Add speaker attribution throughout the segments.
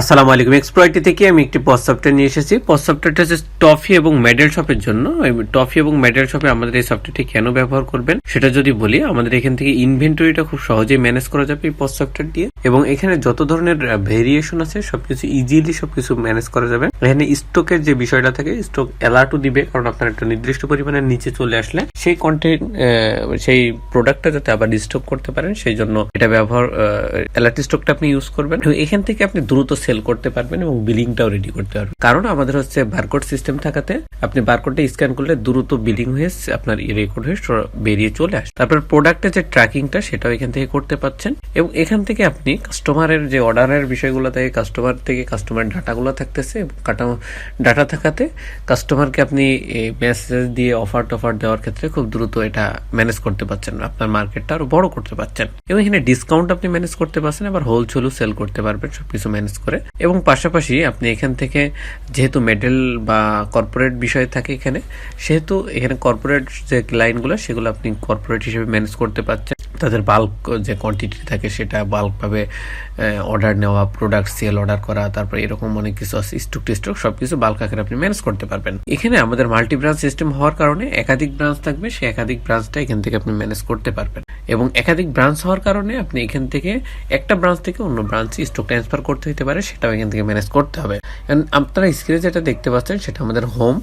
Speaker 1: আসসালামু আলাইকুম। এক্সপ্লয়টি থেকে আমি একটি পজ সফটওয়্যার নিয়ে এসেছি। পজ সফটওয়্যারটা হচ্ছে টফি এবং মেডেল শপের জন্য। টফি এবং মেডেল শপে আমাদের এই সফটওয়্যারটি কেন ব্যবহার করবেন? সেটা যদি বলি, আমাদের এখান থেকে ইনভেন্টরিটা খুব সহজেই ম্যানেজ করা যাবে এই পজ সফটওয়্যার দিয়ে। এবং এখানে যত ধরনের ভেরিয়েশন আছে, সবকিছু ইজিলি সবকিছু ম্যানেজ করা যাবে। এখানে স্টকের যে বিষয়টা থাকে স্টক অ্যালার্টও দিবে, কারণ আপনার একটা নির্দিষ্ট পরিমাণের নিচে চলে আসলে সেই কন্টেন্ট সেই প্রোডাক্টটা যাতে আবার স্টক করতে পারেন, সেই জন্য এটা ব্যবহার অ্যালার্ট স্টকটা আপনি ইউজ করবেন। এখান থেকে আপনি দ্রুত সেল করতে পারবেন এবং বিলিংটাও রেডি করতে পারবেন। কারণ আমাদের হচ্ছে বারকোড সিস্টেম থাকাতে আপনি বারকোডটা স্ক্যান করলে দ্রুত বিলিং হয়ে আপনার রেকর্ড হয়ে বেরিয়ে চলে আসে। তারপর প্রোডাক্টের যে ট্র্যাকিংটা সেটাও এখান থেকে করতে পারছেন এবং এখান থেকে আপনি কাস্টমারের যে অর্ডারের বিষয়গুলো থাকে কাস্টমার থেকে কাস্টমার ডাটাগুলো থাকতেছে এবং ডাটা থাকাতে কাস্টমারকে আপনি মেসেজ দিয়ে অফার টফার দেওয়ার ক্ষেত্রে খুব দ্রুত এটা ম্যানেজ করতে পারছেন আপনার মার্কেটটা আরও বড় করতে পারছেন এবং এখানে ডিসকাউন্ট আপনি ম্যানেজ করতে পারছেন, আবার হোলসেলও সেল করতে পারবেন, সবকিছু ম্যানেজ করে। এবং পাশাপাশি আপনি এখান থেকে যেহেতু মেডেল বা কর্পোরেট বিষয় থাকে এখানে, সেহেতু এখানে কর্পোরেট যে লাইনগুলো, সেগুলো আপনি কর্পোরেট হিসেবে ম্যানেজ করতে পারছেন। তাদের বাল্ক যে কোয়ান্টিটি থাকে সেটা বাল্কভাবে অর্ডার নেওয়া প্রোডাক্ট সেল অর্ডার করা, তারপর এরকম অনেক কিছু আছে স্টক টিস্টক সবকিছু বাল্ক আকারে আপনি ম্যানেজ করতে পারবেন। এখানে আমাদের মাল্টি ব্রাঞ্চ সিস্টেম হওয়ার কারণে একাধিক ব্রাঞ্চ থাকবে, সেই একাধিক ব্রাঞ্চটা এখান থেকে আপনি ম্যানেজ করতে পারবেন। এবং একাধিক ব্রাঞ্চ হওয়ার কারণে আপনি এখান থেকে একটা ব্রাঞ্চ থেকে অন্য ব্রাঞ্চে স্টক ট্রান্সফার করতে হতে পারে, সেটাও এখান থেকে ম্যানেজ করতে হবে। And আপনারা স্ক্রিনে যেটা দেখতে পাচ্ছেন, সেটা আমাদের হোম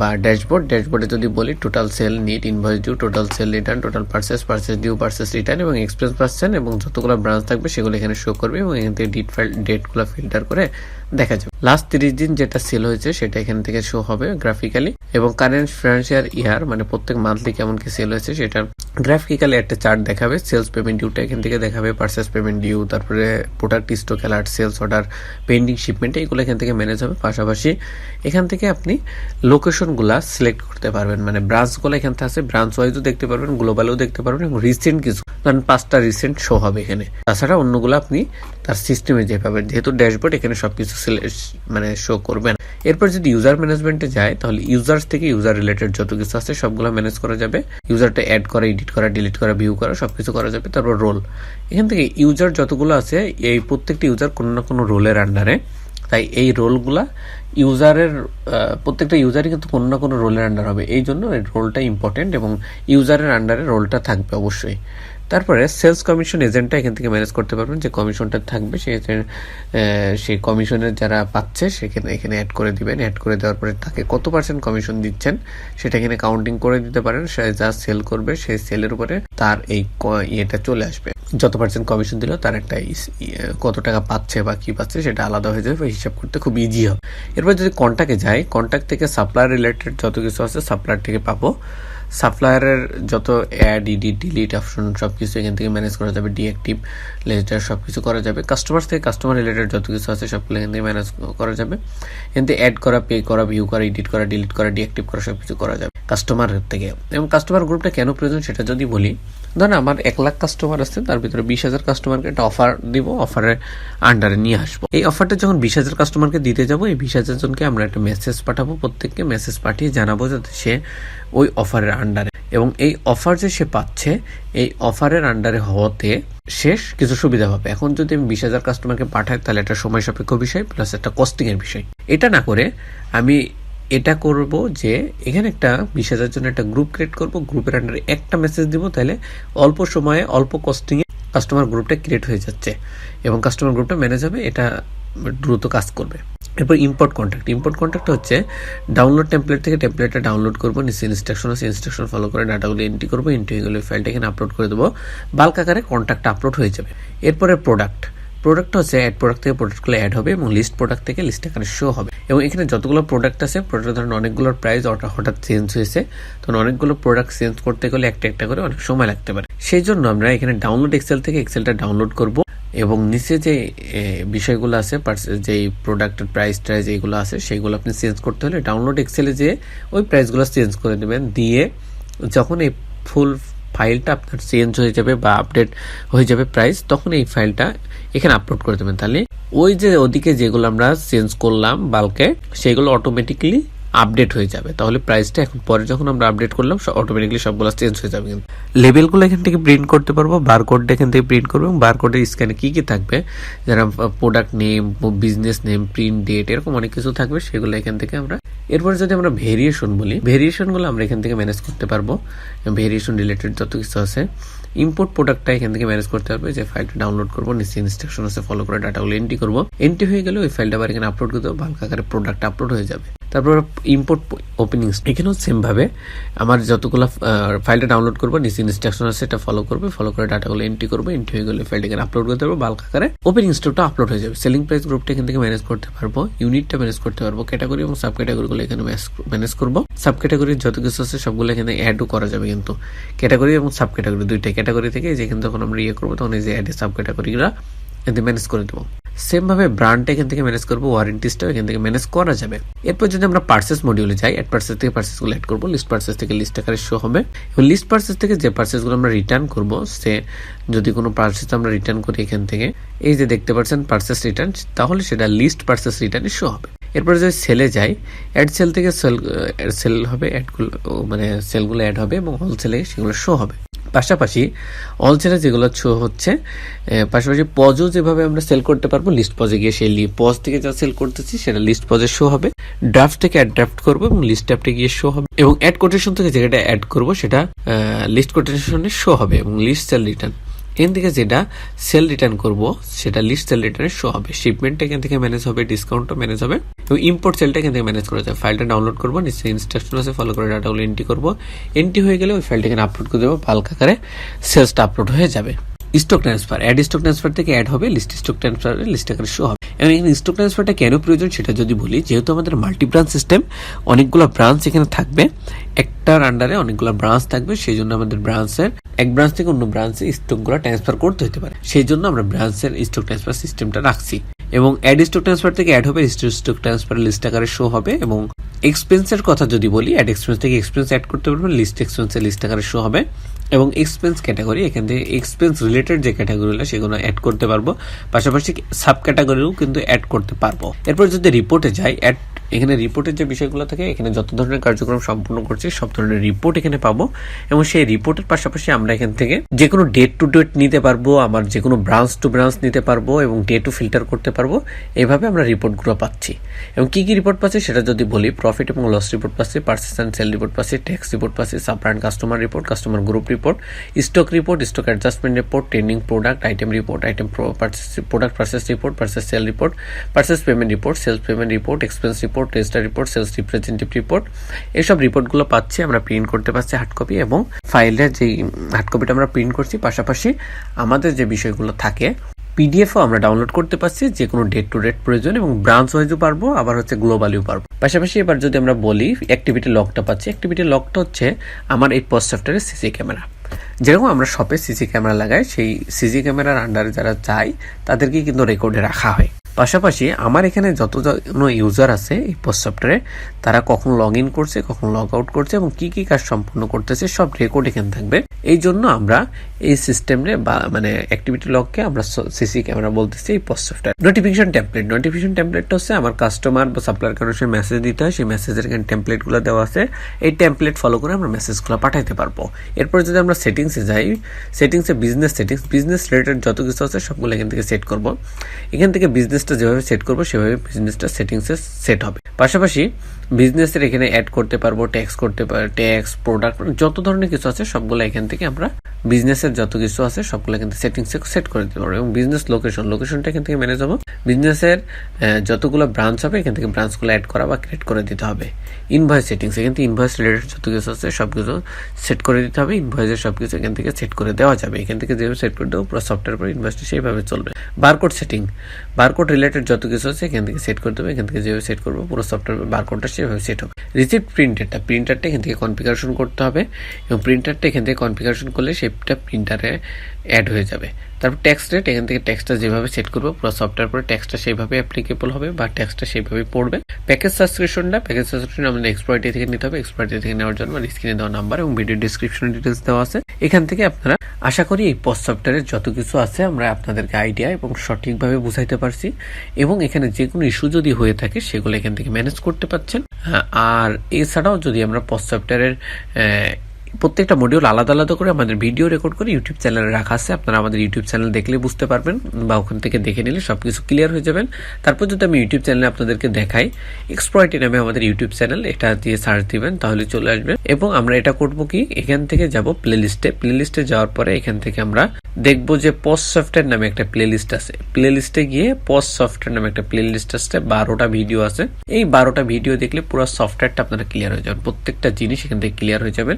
Speaker 1: বা ড্যাশবোর্ড ড্যাশবোর্ডে যদি বলি total sale net invoice due total sale return total purchase purchase due purchase return এবং এক্সপ্রেস পার্সেন্ট এবং যতগুলো ব্রাঞ্চ থাকবে সেগুলো এখানে শো করবে এবং এখান থেকে ডিট ফাইল ডেটগুলো ফিল্টার করে দেখা যাবে। লাস্ট তিরিশ দিন যেটা সেল হয়েছে সেটা এখান থেকে শো হবে গ্রাফিক্যালি এবং কারেন্ট ফিনান্সিয়াল ইয়ার মানে প্রত্যেক মান্থলি কেমন কি সেল হয়েছে সেটা গ্রাফিক্যালি একটা চার্ট দেখাবে সেলস পেমেন্ট ডিউটা এখান থেকে দেখাবে পার্সেস পেমেন্ট ডিউ তারপরে product stock alert sales order pending shipment এইগুলো এখান থেকে ম্যানেজ হবে। পাশাপাশি এখান থেকে আপনি লোকেশনগুলা সিলেক্ট করতে পারবেন। মানে ব্রাঞ্চগুলো এখান থেকে আছে ব্রাঞ্চ ওয়াইজও দেখতে পারবেন গ্লোবালেও দেখতে পারবেন এবং রিসেন্ট কিছু ধরেন পাঁচটা রিসেন্ট শো হবে এখানে। তাছাড়া অন্যগুলো আপনি তার সিস্টেমে যে পাবেন। যেহেতু ড্যাশবোর্ড এখানে সবকিছু মানে শো করবেন এরপর যদি ইউজার ম্যানেজমেন্টে যায়, তাহলে ইউজার্স থেকে ইউজার রিলেটেড যত কিছু আছে, সবগুলো ম্যানেজ করা যাবে। ইউজারটা অ্যাড করা এডিট করা ডিলিট করা ভিউ করা, সবকিছু করা যাবে। তারপর রোল এখান থেকে ইউজার যতগুলো আছে, এই প্রত্যেকটি ইউজার কোনো না কোনো রোলের আন্ডারে তাই এই রোলগুলা ইউজারের প্রত্যেকটা ইউজারই কিন্তু কোনো না কোনো রোলের আন্ডার হবে। এই জন্য রোলটা ইম্পর্টেন্ট এবং ইউজারের আন্ডারে রোলটা থাকবে অবশ্যই। তারপরে সেলস কমিশন এজেন্টটা এখান থেকে ম্যানেজ করতে পারবেন যে কমিশনটা থাকবে, সেই সেই কমিশনের যারা পাচ্ছে সেখানে, এখানে অ্যাড করে দিবেন। অ্যাড করে দেওয়ার পরে তাকে কত পার্সেন্ট কমিশন দিচ্ছেন সেটা এখানে কাউন্টিং করে দিতে পারেন। সে যা সেল করবে, সেই সেলের উপরে তার এই ইয়েটা চলে আসবে। যত পার্সেন্ট কমিশন দিল তার একটা কত টাকা পাচ্ছে বা কি পাচ্ছে সেটা আলাদা হয়ে যাবে, হিসাব করতে খুব ইজি হবে। এরপর যদি কন্ট্যাক্টে যাই কন্ট্যাক্ট থেকে সাপ্লায়ার রিলেটেড যত কিছু আছে সাপ্লায়ার থেকে পাবো। সাপ্লায়ারের যত অ্যাড ইডিট ডিলিট অপশন সব কিছু এখান থেকে ম্যানেজ করা যাবে ডিএক্টিভ লেজার সব কিছু করা যাবে। কাস্টমার থেকে কাস্টমার রিলেটেড যত কিছু আছে সবগুলো এখান থেকে ম্যানেজ করা যাবে। এখান থেকে অ্যাড করা পে করা ভিউ করা এডিট করা ডিলিট করা ডিঅ্যাক্টিভ করা সব কিছু করা যাবে কাস্টমার থেকে। এবং কাস্টমার গ্রুপটা কেন প্রয়োজন সেটা যদি বলি ধরেন আমার এক লাখ কাস্টমার আছে, তার ভিতরে বিশ হাজার কাস্টমারকে একটা অফার দিব অফারের আন্ডারে নিয়ে আসব। এই অফারটা যখন বিশ হাজার কাস্টমারকে দিতে যাব, এই বিশ হাজার জনকে আমরা একটা মেসেজ পাঠাবো, প্রত্যেককে মেসেজ পাঠিয়ে জানাব যাতে সে ওই অফারের আন্ডারে এবং এই অফার যে সে পাচ্ছে, এই অফারের আন্ডারে হওয়াতে শেষ কিছু সুবিধা হবে এখন যদি আমি বিশ হাজার কাস্টমারকে পাঠাই, তাহলে একটা সময় সাপেক্ষ বিষয় প্লাস একটা কস্টিং এর বিষয়। এটা না করে আমি এটা করব যে এখানে একটা বিশ হাজার জন্য একটা গ্রুপ ক্রিয়েট করব গ্রুপের আন্ডারে একটা মেসেজ দিব, তাহলে অল্প সময়ে, অল্প কস্টিংয়ে কাস্টমার গ্রুপটা ক্রিয়েট হয়ে যাচ্ছে এবং কাস্টমার গ্রুপটা ম্যানেজ হবে, এটা দ্রুত কাজ করবে। এরপর ইম্পোর্ট কন্ট্যাক্ট ইম্পোর্ট কন্ট্যাক্ট হচ্ছে ডাউনলোড টেমপ্লেট থেকে টেমপ্লেটটা ডাউনলোড করব, নিচে ইনস্ট্রাকশন আছে ইনস্ট্রাকশন ফলো করে ডাটাগুলো এন্ট্রি করব এন্ট্রি হয়ে গেলে ফাইলটা এখানে আপলোড করে দেবো। বাল্ক আকারে কন্ট্যাক্ট আপলোড হয়ে যাবে। এরপরে প্রোডাক্ট প্রোডাক্ট হচ্ছে অ্যাড প্রোডাক্ট থেকে প্রোডাক্টগুলো অ্যাড হবে এবং লিস্ট প্রোডাক্ট থেকে লিস্ট এখানে শো হবে। এবং এখানে যতগুলো প্রোডাক্ট আছে প্রোডাক্ট ধরেন অনেকগুলোর প্রাইস হঠাৎ চেঞ্জ হয়েছে। তখন অনেকগুলো প্রোডাক্ট চেঞ্জ করতে গেলে একটা একটা করে অনেক সময় লাগতে পারে। সেই জন্য আমরা এখানে ডাউনলোড এক্সেল থেকে এক্সেলটা ডাউনলোড করব এবং নিচে যে বিষয়গুলো আছে যে প্রোডাক্টের প্রাইস ট্রাইস এইগুলো আছে সেইগুলো আপনি চেঞ্জ করতে হলে ডাউনলোড এক্সেলে যে ওই প্রাইসগুলো চেঞ্জ করে দেবেন দিয়ে যখন এই ফুল ফাইলটা আপনার চেঞ্জ হয়ে যাবে বা আপডেট হয়ে যাবে প্রাইস তখন এই ফাইলটা এখানে আপলোড করে দেবেন। তাহলে ওই যে ওদিকে যেগুলো আমরা চেঞ্জ করলাম বালকে সেগুলো অটোমেটিকলি আপডেট হয়ে যাবে। তাহলে প্রাইসটা এখন পরে যখন আমরা আপডেট করলাম অটোমেটিকলি সবগুলো চেঞ্জ হয়ে যাবে কিন্তু। লেভেলগুলো এখান থেকে প্রিন্ট করতে পারব বারকোডটা এখান থেকে প্রিন্ট করব, এবং বারকোডের স্ক্যানে কী কী থাকবে? যারা product name business name print date এরকম অনেক কিছু থাকবে, সেগুলো এখান থেকে আমরা এরপর যদি আমরা ভেরিয়েশন বলি ভেরিয়েশনগুলো আমরা এখান থেকে ম্যানেজ করতে পারব। ভেরিয়েশন রিলেটেড যত কিছু আছে ইম্পোর্ট প্রোডাক্টটা এখান থেকে ম্যানেজ করতে হবে, যে ফাইলটা ডাউনলোড করব, নিচে ইনস্ট্রাকশন আছে ফলো করে ডাটাগুলো এন্ট্রি করব। এন্ট্রি হয়ে গেলে ওই ফাইলটা আবার এখানে আপলোড করতে হবে বাল্ক আকারে প্রোডাক্ট আপলোড হয়ে যাবে। তারপর ইম্পোর্ট ওপেনিং এখানেও সেম ভাবে আমার যতগুলো ফাইলটা ডাউনলোড করব, নিচে ইনস্ট্রাকশন আছে সেটা ফলো করবে ফলো করে ডাটাগুলো এন্ট্রি করব এন্ট্রি হয়ে গেলে ফাইলটা এখানে আপলোড করতে পারব বাল্ক আকারে ওপেনিং স্টোরটা আপলোড হয়ে যাবে। সেলিং প্রাইস গ্রুপটা এখান থেকে ম্যানেজ করতে পারব ইউনিটটা ম্যানেজ করতে পারব ক্যাটাগরি এবং সাব ক্যাটাগরিগুলো এখানে ম্যানেজ করব। সাব ক্যাটাগরির যত কিছু আছে সবগুলো এখানে অ্যাডও করা যাবে কিন্তু। ক্যাটাগরি এবং সাব ক্যাটাগরি দুইটা ক্যাটাগরি থেকে যেখানে যখন আমরা ইয়ে করব, তখন এই যে অ্যাডে সাব ক্যাটাগরিগুলো এখানে ম্যানেজ করে দেবো সেম ভাবে ব্র্যান্ডটা এখান থেকে ম্যানেজ করব ওয়ারেন্টিসটাও এখান থেকে ম্যানেজ করা যাবে। এরপর যদি আমরা পার্সেস মডিউলে যাই অ্যাড পার্সেস থেকে পার্সেসগুলো অ্যাড করব লিস্ট পার্সেস থেকে লিস্ট আকারে শো হবে। এবং লিস্ট পার্সেস থেকে যে পার্সেসগুলো আমরা রিটার্ন করব, সে যদি কোনো পার্সেস আমরা রিটার্ন করি এখান থেকে, এই যে দেখতে পাচ্ছেন পার্সেস রিটার্ন তাহলে সেটা লিস্ট পার্সেস রিটার্নে শো হবে। এরপরে যদি সেলে যাই অ্যাড সেল থেকে সেল সেল হবে অ্যাডগুলো মানে সেলগুলো অ্যাড হবে এবং হোলসেলে সেগুলো শো হবে। পাশাপাশি অলসেলে যেগুলো ছো হচ্ছে পাশাপাশি পজও যেভাবে আমরা সেল করতে পারব লিস্ট পজে গিয়ে সেল সেই পজ থেকে যা সেল করতেছি, সেটা লিস্ট পজে শো হবে। ড্রাফট থেকে অ্যাড ড্রাফট করব এবং লিস্ট ড্রাফটে গিয়ে শো হবে। এবং অ্যাড কোটেশন থেকে যেটা অ্যাড করব, সেটা লিস্ট কোটেশনে শো হবে এবং লিস্ট সেল রিটার্ন এখান থেকে যেটা সেল রিটার্ন করব, সেটা লিস্ট সেল রিটার্নে শো হবে। শিপমেন্টটা এখান থেকে ম্যানেজ হবে ডিসকাউন্টও ম্যানেজ হবে। এবং ইম্পোর্ট সেলটা এখান থেকে ম্যানেজ করা যায় ফাইলটা ডাউনলোড করব, নিশ্চয়ই ইনস্ট্রাকশন আছে ফলো করে ডাটাগুলো এন্ট্রি করব। এন্ট্রি হয়ে গেলে ওই ফাইলটা এখানে আপলোড করে দেবো বাল্ক আকারে সেলসটা আপলোড হয়ে যাবে। Stock transfer add stock transfer থেকে অ্যাড হবে লিস্ট স্টক ট্রান্সফার লিস্ট আকারে শো হবে। এবং এখানে স্টক ট্রান্সফারটা কেন প্রয়োজন সেটা যদি বলি, যেহেতু আমাদের মাল্টি ব্রাঞ্চ সিস্টেম অনেকগুলো ব্রাঞ্চ এখানে থাকবে। একটার আন্ডারে অনেকগুলো ব্রাঞ্চ থাকবে সেই জন্য আমাদের ব্রাঞ্চের এক ব্রাঞ্চ থেকে অন্য ব্রাঞ্চে স্টকগুলো ট্রান্সফার করতে হতে পারে। সেই জন্য আমরা ব্রাঞ্চের স্টক ট্রান্সফার সিস্টেমটা রাখছি। এবং অ্যাড স্টক ট্রান্সফার থেকে অ্যাড হবে স্টক ট্রান্সফার লিস্ট আকারে শো হবে এবং এক্সপেন্সের কথা যদি বলি অ্যাড এক্সপেন্স থেকে এক্সপেন্স অ্যাড করতে পারবেন লিস্ট এক্সপেন্সের লিস্ট আকারে শো হবে এবং এক্সপেন্স ক্যাটাগরি এখান থেকে এক্সপেন্স রিলেটেড যে ক্যাটাগরি ক্যাটাগরিগুলো সেগুলো অ্যাড করতে পারব। পাশাপাশি সাব ক্যাটাগরিও কিন্তু অ্যাড করতে পারব। এরপর যদি রিপোর্টে যাই অ্যাড এখানে রিপোর্টের যে বিষয়গুলো থাকে, এখানে যত ধরনের কার্যক্রম সম্পূর্ণ করছি, সব ধরনের রিপোর্ট এখানে পাবো। এবং সেই রিপোর্টের পাশাপাশি আমরা এখান থেকে যে কোনো ডেট টু ডেট নিতে পারব, আমার যে কোনো ব্রাঞ্চ টু ব্রাঞ্চ নিতে পারব এবং ডে টু ফিল্টার করতে পারব। এভাবে আমরা রিপোর্টগুলো পাচ্ছি। এবং কি কি রিপোর্ট পাচ্ছি সেটা যদি বলি প্রফিট এবং লস রিপোর্ট পাচ্ছি পার্সেস অ্যান্ড সেল রিপোর্ট পাচ্ছি ট্যাক্স রিপোর্ট পাচ্ছি sub brand customer report customer group report stock report stock adjustment report trending product item report item product purchase report purchase sale report purchase payment report sales payment report expense report register report sales representative report এসব রিপোর্টগুলো পাচ্ছি, আমরা print করতে পারছি hard copy এবং ফাইলের যেই hard কপিটা আমরা প্রিন্ট করছি, পাশাপাশি আমাদের যে বিষয়গুলো থাকে পিডিএফও আমরা ডাউনলোড করতে পারছি যে কোনো ডেট টু ডেট প্রয়োজন এবং ব্রাঞ্চ ওয়াইজও পারব, আবার হচ্ছে গ্লোবালিও পারব। পাশাপাশি এবার যদি আমরা বলি অ্যাক্টিভিটি লকটা পাচ্ছি অ্যাক্টিভিটি লকটা হচ্ছে আমার এই পোস্ট সফটওয়্যারের সিসি ক্যামেরা যেরকম আমরা শপে সিসি ক্যামেরা লাগাই, সেই সিসি ক্যামেরার আন্ডারে যারা যায় তাদেরকে কিন্তু রেকর্ডে রাখা হয়। পাশাপাশি আমার এখানে যত জন ইউজার আছে এই পোস্ট সফটওয়্যারে তারা কখন লগ ইন করছে, কখন লগ আউট করছে এবং কি কি কাজ সম্পূর্ণ করতেছে সব রেকর্ড এখানে থাকবে। এই জন্য আমরা এই সিস্টেমে বা মানে অ্যাক্টিভিটি লগকে আমরা সিসি ক্যামেরা বলতেছি এই post software notification template notification টেমপ্লেটটা হচ্ছে আমার কাস্টমার বা সাপ্লায়ার কারণে সে মেসেজ দিতে হয়, সেই মেসেজের এখানে টেমপ্লেটগুলো দেওয়া আছে। এই টেমপ্লেট ফলো করে আমরা মেসেজগুলো পাঠাইতে পারব। এরপর যদি আমরা সেটিংসে যাই সেটিংসে বিজনেস সেটিংস বিজনেস রিলেটেড যত কিছু আছে সবগুলো এখান থেকে সেট করব। এখান থেকে বিজনেসটা যেভাবে সেট করব সেভাবে বিজনেসটা সেটিংসে সেট হবে। পাশাপাশি বিজনেসের এখানে অ্যাড করতে পারব ট্যাক্স করতে পারব ট্যাক্স প্রোডাক্ট যত ধরনের কিছু আছে সবগুলো এখান থেকে আমরা বিজনেসের যত কিছু আছে সবগুলো কিন্তু সেটিংস সেট করে দিতে পারব এবং বিজনেস লোকেশন লোকেশনটা এখান থেকে ম্যানেজ হব। বিজনেসের যতগুলো ব্রাঞ্চ হবে এখান থেকে ব্রাঞ্চগুলো অ্যাড করা বা ক্রিয়েট করে দিতে হবে। ইনভয়েস সেটিংস এখান থেকে ইনভয়েস রিলেটেড যত কিছু আছে সব কিছু সেট করে দিতে হবে। ইনভয়েসের সব কিছু এখান থেকে সেট করে দেওয়া যাবে। এখান থেকে যেভাবে সেট করে দেবো পুরো সফটওয়্যার পর ইনভয়েসটা সেইভাবে চলবে। বারকোড সেটিং বারকোড রিলেটেড যত কিছু আছে এখান থেকে সেট করে দেবো। এখান থেকে যেভাবে সেট করব পুরো সফটওয়্যার বারকোডটা সেভাবে সেট হবে। রিসিপ্ট প্রিন্টারটা প্রিন্টারটা এখান থেকে কনফিগারেশন করতে হবে এবং প্রিন্টারটা এখান থেকে কনফিগারেশন করলে সেটা প্রিন্টারে অ্যাড হয়ে যাবে। তারপর ট্যাক্স রেট এখান থেকে ট্যাক্সটা যেভাবে সেট করব, পুরো সফটওয়্যার পরে ট্যাক্সটা সেইভাবে অ্যাপ্লিকেবল হবে বা ট্যাক্সটা সেইভাবে পড়বে। প্যাকেজ সাবস্ক্রিপশনটা প্যাকেজ সাবস্ক্রিপশন আমাদের এক্সপার্টি থেকে নিতে হবে। এক্সপার্টি থেকে নেওয়ার জন্য আমার স্ক্রিনে দেওয়া নাম্বার এবং ভিডিও ডিসক্রিপশন ডিটেলস দেওয়া আছে। এখান থেকে আপনারা, আশা করি এই পোস্ট সফটওয়্যারের যত কিছু আছে আমরা আপনাদেরকে আইডিয়া এবং সঠিকভাবে বুঝাইতে পারছি। এবং এখানে যে কোনো ইস্যু যদি হয়ে থাকে, সেগুলো এখান থেকে ম্যানেজ করতে পারছেন। আর এছাড়াও যদি আমরা পস সফটওয়্যারের প্রত্যেকটা মডিউল আলাদা আলাদা করে আমাদের ভিডিও রেকর্ড করে ইউটিউব চ্যানেলে রাখা আছে। আপনারা আমাদের ইউটিউব চ্যানেল দেখলে বুঝতে পারবেন বা ওখান থেকে দেখে নিলে সব কিছু ক্লিয়ার হয়ে যাবেন তারপর যদি আমি ইউটিউব চ্যানেলে আপনাদেরকে দেখাই এক্সপ্লয়টি নামে আমাদের ইউটিউব চ্যানেল এটা দিয়ে সার্চ দিবেন, তাহলে চলে আসবে। এবং আমরা এটা করব কি, এখান থেকে যাব প্লে লিস্টে প্লে লিস্টে যাওয়ার পরে এখান থেকে আমরা দেখব যে পস সফটওয়্যার নামে একটা প্লে লিস্ট আছে। প্লে লিস্টে গিয়ে পস সফটওয়্যার নামে একটা প্লে লিস্ট আছে বারোটা ভিডিও আছে। এই বারোটা ভিডিও দেখলে পুরো সফটওয়্যারটা আপনারা ক্লিয়ার হয়ে যাবেন। প্রত্যেকটা জিনিস এখান থেকে ক্লিয়ার হয়ে যাবেন।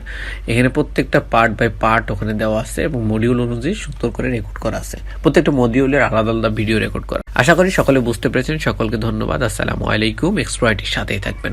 Speaker 1: এখানে প্রত্যেকটা পার্ট বাই পার্ট ওখানে দেওয়া আছে এবং মডিউল অনুযায়ী সুন্দর করে রেকর্ড করা আছে। প্রত্যেকটা মডিউলের আলাদা আলাদা ভিডিও রেকর্ড করা। আশা করি সকলে বুঝতে পেরেছেন। সকলকে ধন্যবাদ। আসসালামু আলাইকুম। এক্সপ্রাইটির সাথেই থাকবেন।